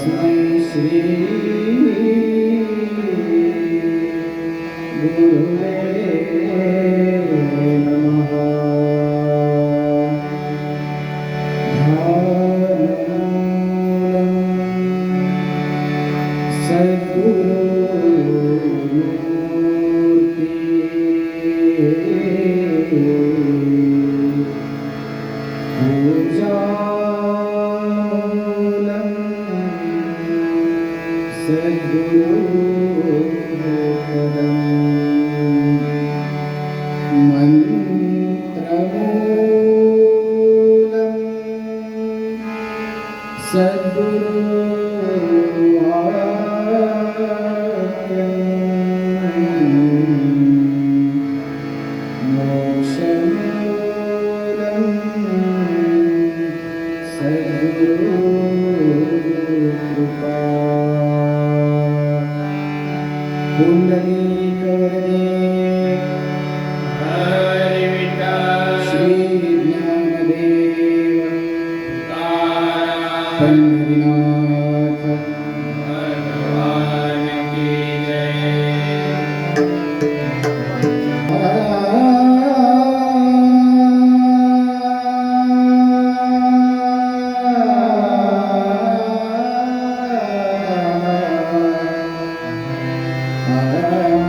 Sri Guru. Amen.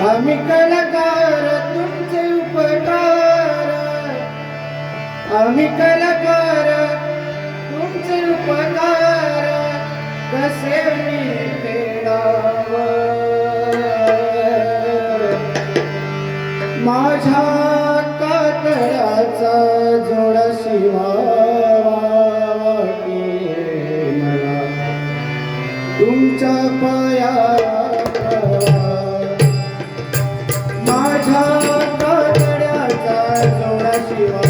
आम्ही कलाकार तुमचे उपकार. आम्ही कलाकार तुमचे उपकार. कसे मी फेडाव माझ्या कातळाचा जोडा शिवावा तुमच्या पाया जोडा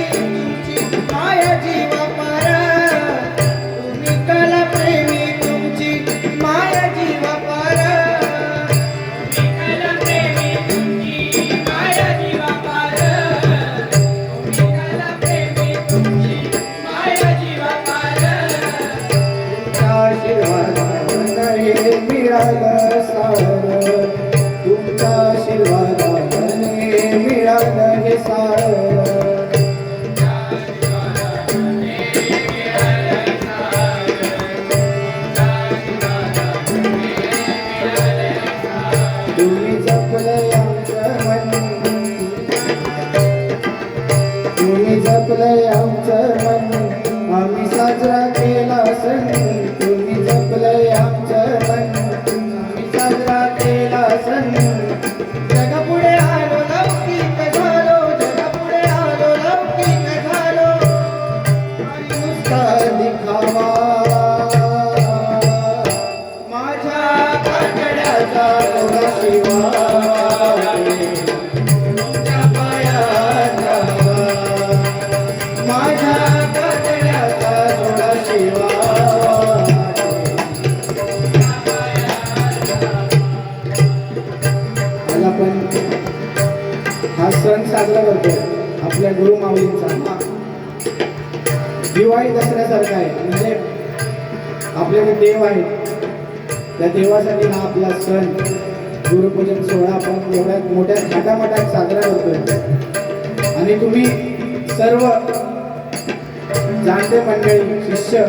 प्रेमी तुमची आम्ही साजरा आपल्या गुरु माऊलींचा. दिवाळी दसऱ्यासारखा आहे. म्हणजे आपले जे देव आहेत त्या देवासाठी हा आपला सण गुरुपूजन सोहळा आपण एवढ्या मोठ्या थाटामाटात साजरा करतोय. आणि तुम्ही सर्व जाणते मंडळी शिष्य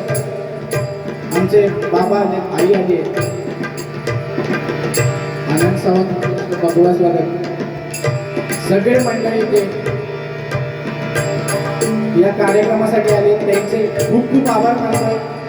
आमचे बाबा आले आई आली आहे. आनंद सावंत भगवा स्वागत. सगळे मंडळी ते या कार्यक्रमासाठी आले त्यांचे खूप खूप आभार मानत. आहे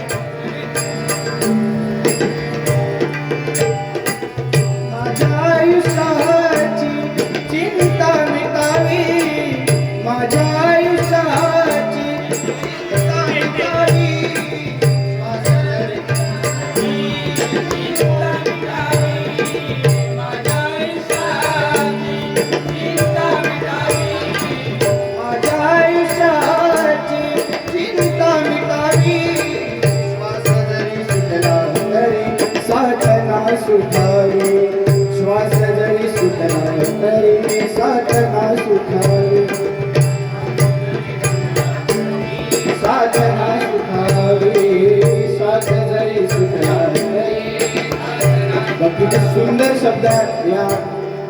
सुंदर या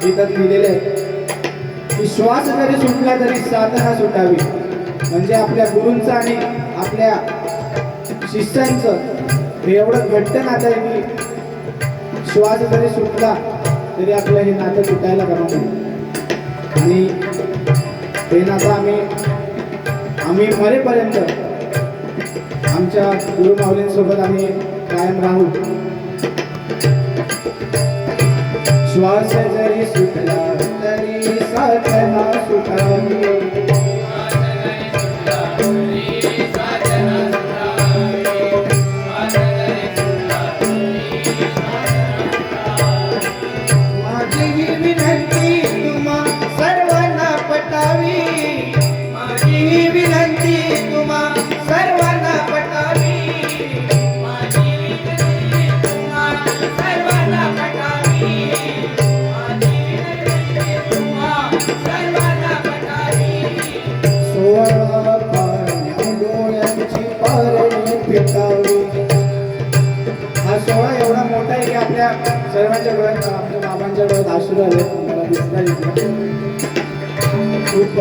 गीतात लिहिलेले आहे की श्वास जरी सुटला तरी साधना सुटावी. म्हणजे आपल्या गुरूंचं आणि आपल्या शिष्यांचं. हे एवढं घट्ट नातं आहे की श्वास जरी सुटला तरी आपलं हे नातं सुटायला करा आणि हे नातं आम्ही आम्ही मरेपर्यंत आमच्या गुरुमावलींसोबत आम्ही कायम राहू. श्वास जरी सुटला तरी साधना सुटावी. सुरू मला दिसता येत खूप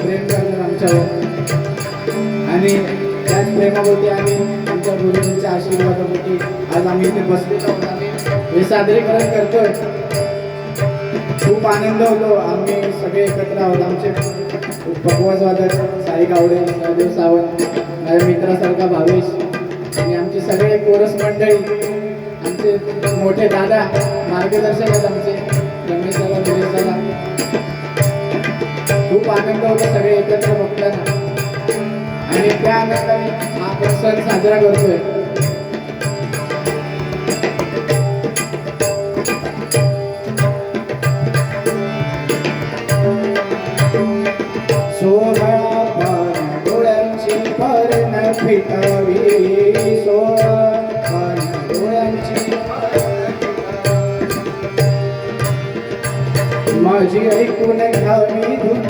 प्रेम करतात आमच्यावर. आणि त्याच प्रेमापोटी आम्ही आमच्या गुरुजींच्या आशीर्वादापोटी आज आम्ही इथे बसलेलो आम्ही हे सादरीकरण करतोय. खूप आनंद होतो. आम्ही सगळे एकत्र आहोत. आमचे भगवासवादक साई गावडे राजदेव सावंत माझ्या मित्रासारखा भावेश आणि आमचे सगळे कोरस मंडळी आमचे मोठे दादा मार्गदर्शक आहेत आमचे. आनंद होतो सगळे एकत्र बघताना आणि त्या आनंदाने आपण सण साजरा करतोय. माझी ऐकून घ्यावी धुन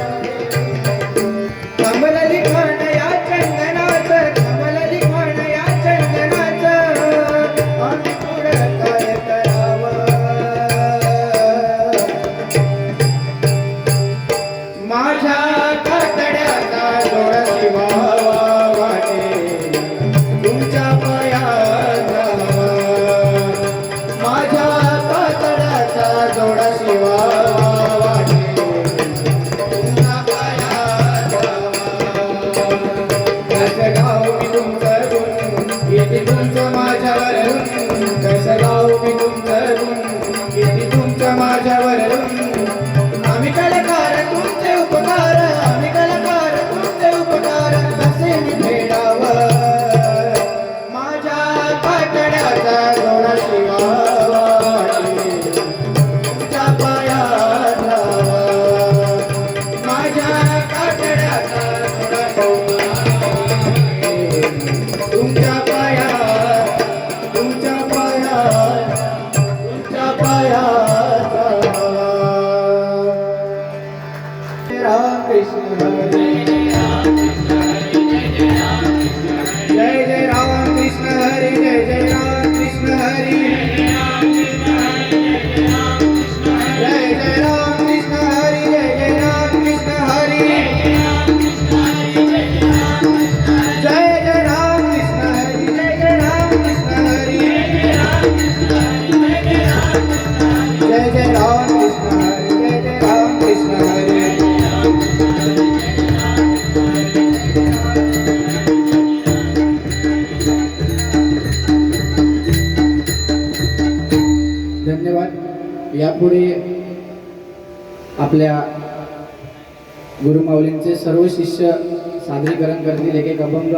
सादरीकरण करतील एक एक अभंग.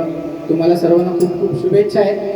तुम्हाला सर्वांना खूप खूप शुभेच्छा आहेत.